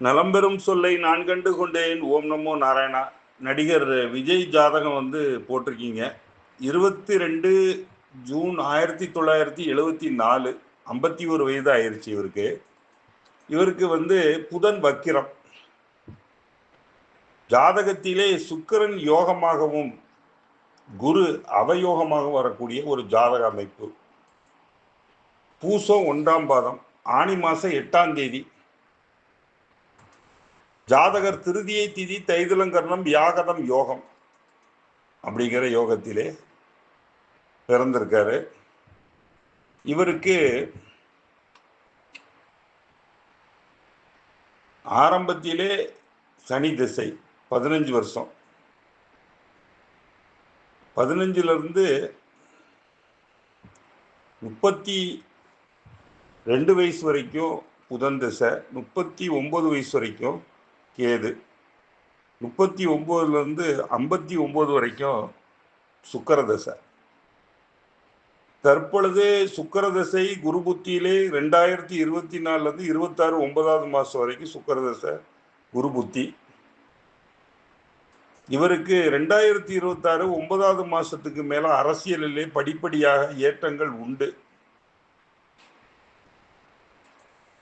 நலம்பெறும் சொல்லை நான் கண்டு கொண்டேன். ஓம் நமோ நாராயணா. நடிகர் விஜய் ஜாதகம் வந்து போட்டிருக்கீங்க. இருபத்தி ரெண்டு ஜூன் ஆயிரத்தி தொள்ளாயிரத்தி எழுவத்தி நாலு ஐம்பத்தி ஒரு வயது ஆயிடுச்சு இவருக்கு. இவருக்கு வந்து புதன் வக்கிரம். ஜாதகத்திலே சுக்கிரன் யோகமாகவும் குரு அவயோகமாக வரக்கூடிய ஒரு ஜாதக அமைப்பு. பூசம் ஒன்றாம் பாதம் ஆணி மாதம் எட்டாம் தேதி ஜாதகர் திருதியை திதி தைதுலங்கரணம் வியாகதம் யோகம் அப்படிங்கிற யோகத்திலே பிறந்திருக்காரு. இவருக்கு ஆரம்பத்திலே சனி திசை பதினஞ்சு வருஷம். பதினஞ்சிலிருந்து முப்பத்தி ரெண்டு வயசு வரைக்கும் புதன் திசை முப்பத்தி ஒம்பது வயசு வரைக்கும் கேது. முப்பத்தி ஒம்போதுலேருந்து ஐம்பத்தி ஒம்பது வரைக்கும் சுக்கர தசை தற்பொழுது சுக்கர தசை குரு புத்தியிலே ரெண்டாயிரத்தி இருபத்தி நாலுலேருந்து இருபத்தாறு ஒன்பதாவது மாதம் வரைக்கும் சுக்கர தசை குரு புத்தி இவருக்கு ரெண்டாயிரத்தி இருபத்தாறு ஒன்பதாவது மாதத்துக்கு மேலே அரசியலிலே படிப்படியாக ஏற்றங்கள் உண்டு.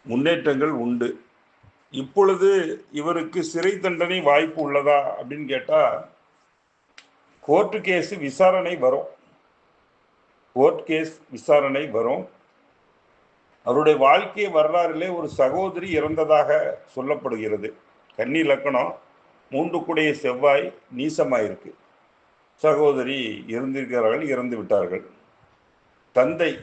முன்னேற்றங்கள் உண்டு. இப்பொழுது இவருக்கு சிறை தண்டனை வாய்ப்பு உள்ளதா அப்படின்னு கேட்டா கோர்ட்டு கேஸ் விசாரணை வரும். கோர்ட் கேஸ் விசாரணை வரும். அவருடைய வாழ்க்கை வரலாறிலே ஒரு சகோதரி இறந்ததாக சொல்லப்படுகிறது. கன்னி லக்கணம் மூன்று கூடைய செவ்வாய் நீசமாயிருக்கு. சகோதரி இருந்திருக்கிறார்கள் இறந்து விட்டார்கள். தந்தை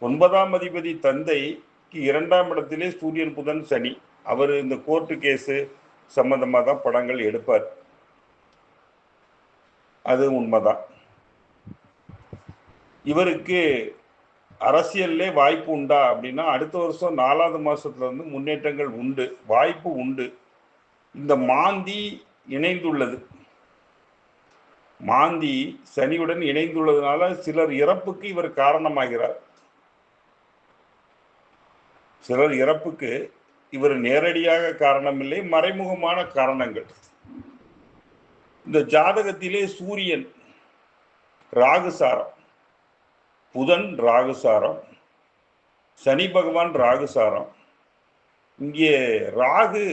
ஒன்பதாம் அதிபதி தந்தை இரண்டாம் இடத்திலே சூரியன் புதன் சனி. அவர் இந்த கோர்ட்டு கேஸு சம்பந்தமாக தான் படங்கள் எடுப்பார். அது உண்மைதான். இவருக்கு அரசியல்லே வாய்ப்பு உண்டா அப்படின்னா அடுத்த வருஷம் நாலாவது மாசத்துல இருந்து முன்னேற்றங்கள் உண்டு வாய்ப்பு உண்டு. இந்த மாந்தி இணைந்துள்ளது. மாந்தி சனியுடன் இணைந்துள்ளதுனால சிலர் இறப்புக்கு இவர் காரணமாகிறார். சிலர் இறப்புக்கு இவர் நேரடியாக காரணமில்லை மறைமுகமான காரணங்கள். இந்த ஜாதகத்திலே சூரியன் ராகுசாரம் புதன் ராகுசாரம் சனி பகவான் ராகுசாரம். இங்கே ராகு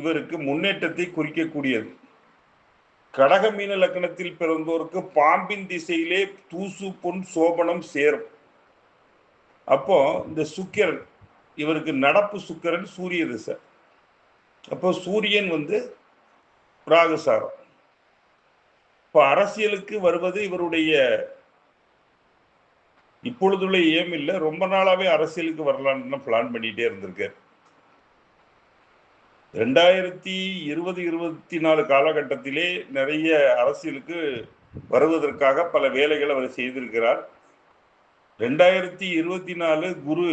இவருக்கு முன்னேற்றத்தை குறிக்கக்கூடியது. கடக மீன லக்கணத்தில் பிறந்தோருக்கு பாம்பின் திசையிலே தூசு பொன் சோபனம் சேரும். அப்போ இந்த சுக்கிரன் இவருக்கு நடப்பு சுக்கிரன் சூரிய திசை. அப்போ சூரியன் வந்து ராகுசாரம். இப்போ அரசியலுக்கு வருவது இவருடைய இப்பொழுதுள்ள ஏம் இல்லை ரொம்ப நாளாவே அரசியலுக்கு வரலான்னு பிளான் பண்ணிட்டே இருந்திருக்காரு ரெண்டாயிரத்தி இருபது இருபத்தி நாலு காலகட்டத்திலே நிறைய அரசியலுக்கு வருவதற்காக பல வேலைகளை அவர் செய்திருக்கிறார். ரெண்டாயிரத்தி இருபத்தி நாலு குரு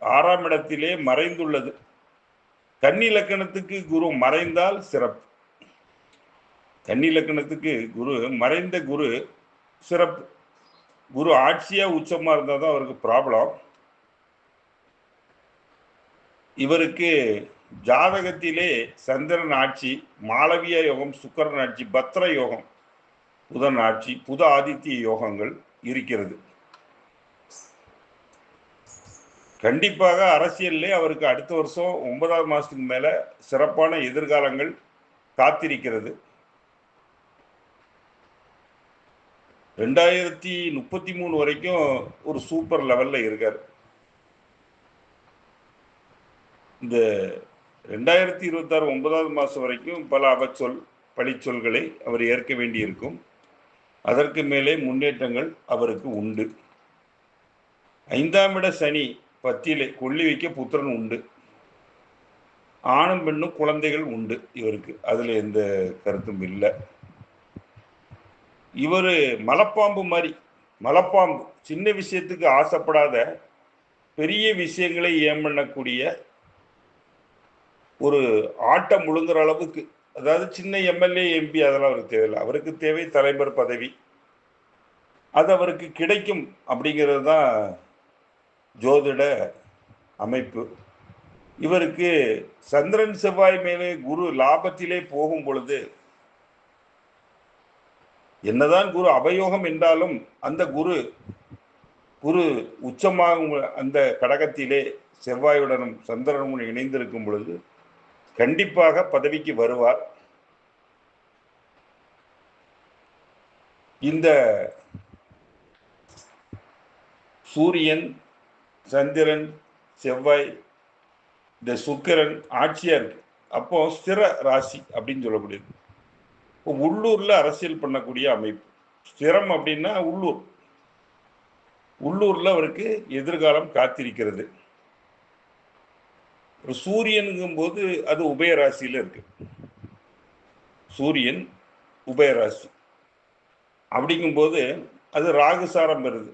ஆறாம் இடத்திலே மறைந்துள்ளது. கன்னிலக்கணத்துக்கு குரு மறைந்தால் சிறப்பு. கன்னிலக்கணத்துக்கு குரு மறைந்த குரு சிறப்பு. குரு ஆட்சியா உச்சமா இருந்தால் தான் அவருக்கு ப்ராப்ளம் இவருக்கு ஜாதகத்திலே சந்திரன் ஆட்சி மாளவிய யோகம் சுக்கரன் ஆட்சி பத்ர யோகம் புதன் ஆட்சி புத ஆதித்ய யோகங்கள் இருக்கிறது. கண்டிப்பாக அரசியல்லே அவருக்கு அடுத்த வருஷம் ஒன்பதாவது மாதத்துக்கு மேலே சிறப்பான எதிர்காலங்கள் காத்திருக்கிறது. ரெண்டாயிரத்தி முப்பத்தி மூணு வரைக்கும் ஒரு சூப்பர் லெவலில் இருக்கார். இந்த ரெண்டாயிரத்தி இருபத்தாறு ஒன்பதாவது மாதம் வரைக்கும் பல அவச்சொல் பழிச்சொல்களை அவர் ஏற்க வேண்டியிருக்கும். அதற்கு மேலே முன்னேற்றங்கள் அவருக்கு உண்டு. ஐந்தாம் இட சனி பத்தியிலே கொள்ளி வைக்க புத்திரன் உண்டு. ஆணும் பெண்ணும் குழந்தைகள் உண்டு இவருக்கு. அதில் எந்த கருத்தும் இல்லை. இவர் மலப்பாம்பு மாதிரி மலப்பாம்பு. சின்ன விஷயத்துக்கு ஆசைப்படாத பெரிய விஷயங்களை ஏம் பண்ணக்கூடிய ஒரு ஆட்டம் முழுங்குற அளவுக்கு அதாவது சின்ன எம்எல்ஏ எம்பி அதெல்லாம் அவருக்கு தேவையில்லை. அவருக்கு தேவை தலைவர் பதவி. அது அவருக்கு கிடைக்கும் அப்படிங்கிறது தான் ஜோதிட அமைப்பு. இவருக்கு சந்திரன் செவ்வாய் மேலே குரு லாபத்திலே போகும் பொழுது என்னதான் குரு அபயோகம் என்றாலும் அந்த குரு குரு உச்சமாகும் அந்த கடகத்திலே செவ்வாயுடனும் சந்திரனும் இணைந்திருக்கும் பொழுது கண்டிப்பாக பதவிக்கு வருவார். இந்த சூரியன் சந்திரன் செவ்வாய் இந்த சுக்கிரன் ஆட்சியாக இருக்கு அப்போ ஸ்திர ராசி அப்படின்னு சொல்லக்கூடியது. இப்போ அரசியல் பண்ணக்கூடிய அமைப்பு. ஸ்திரம் அப்படின்னா உள்ளூர். உள்ளூரில் அவருக்கு எதிர்காலம் காத்திருக்கிறது. ஒரு சூரியனுங்கும் போது அது உபயராசியில் இருக்கு. சூரியன் உபயராசி. அப்படிங்கும்போது அது ராகுசாரம் வருது.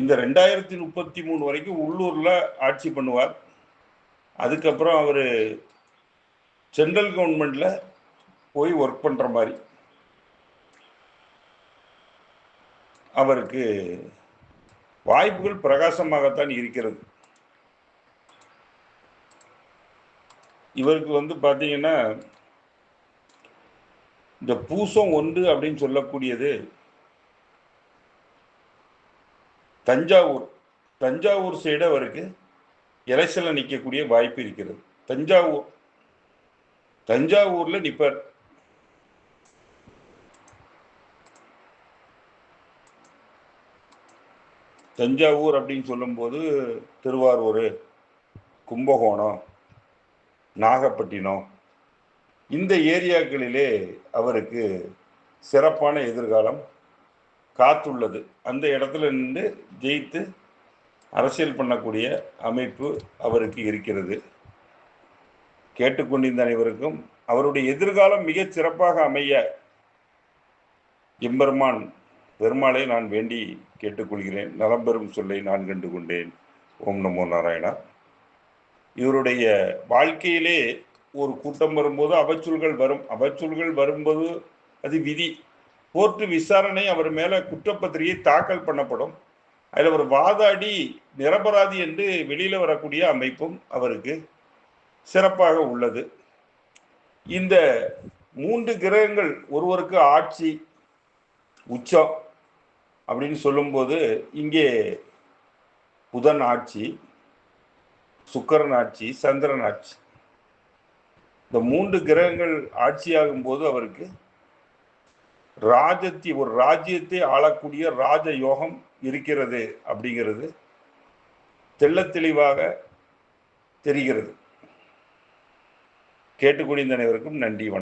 இந்த ரெண்டாயிரத்தி முப்பத்தி மூணு வரைக்கும் உள்ளூரில் ஆட்சி பண்ணுவார். அதுக்கப்புறம் அவர் சென்ட்ரல் கவர்மெண்டில் போய் ஒர்க் பண்ணுற மாதிரி. அவருக்கு வாய்ப்புகள் பிரகாசமாகத்தான் இருக்கிறது. இவருக்கு வந்து பார்த்தீங்கன்னா இந்த பூசம் ஒன்று அப்படின்னு சொல்லக்கூடியது தஞ்சாவூர் தஞ்சாவூர் சைடு அவருக்கு எலெக்ஷனில் நிற்கக்கூடிய வாய்ப்பு இருக்கிறது. தஞ்சாவூர் தஞ்சாவூர்ல நிப்பார் தஞ்சாவூர் அப்படின்னு சொல்லும்போது திருவாரூர் கும்பகோணம் நாகப்பட்டினம் இந்த ஏரியாக்களிலே அவருக்கு சிறப்பான எதிர்காலம் காத்துள்ளது. அந்த இடத்துல நின்று ஜெயித்து அரசியல் பண்ணக்கூடிய அமைப்பு அவருக்கு இருக்கிறது. கேட்டுக்கொண்டிருந்த அனைவருக்கும் அவருடைய எதிர்காலம் மிகச் சிறப்பாக அமைய எம்பெருமான் பெருமாளை நான் வேண்டி கேட்டுக்கொள்கிறேன். நலம்பெரும் சொல்லை நான் கண்டு கொண்டேன் ஓம் நமோ நாராயணா. இவருடைய வாழ்க்கையிலே ஒரு கூட்டம் வரும்போது அவச்சொல்கள் வரும். அவச்சொல்கள் வரும்போது அது விதி. கோர்ட்டு விசாரணை அவர் மேல குற்றப்பத்திரிகை தாக்கல் பண்ணப்படும். அதில் அவர் வாதாடி நிரபராதி என்று வெளியில் வரக்கூடிய அமைப்பும் அவருக்கு சிறப்பாக உள்ளது. இந்த மூன்று கிரகங்கள் ஒருவருக்கு ஆட்சி உச்சம் அப்படின்னு சொல்லும்போது இங்கே புதன் ஆட்சி சுக்கரன் ஆட்சி சந்திரன் ஆட்சி. இந்த மூன்று கிரகங்கள் ஆட்சியாகும் போது அவருக்கு ராஜத்தி ஒரு ராஜ்யத்தை ஆளக்கூடிய ராஜ யோகம் இருக்கிறது அப்படிங்கிறது தெள்ள தெளிவாக தெரிகிறது. கேட்டுக்கொண்டிருந்த அனைவருக்கும் நன்றி வணக்கம்.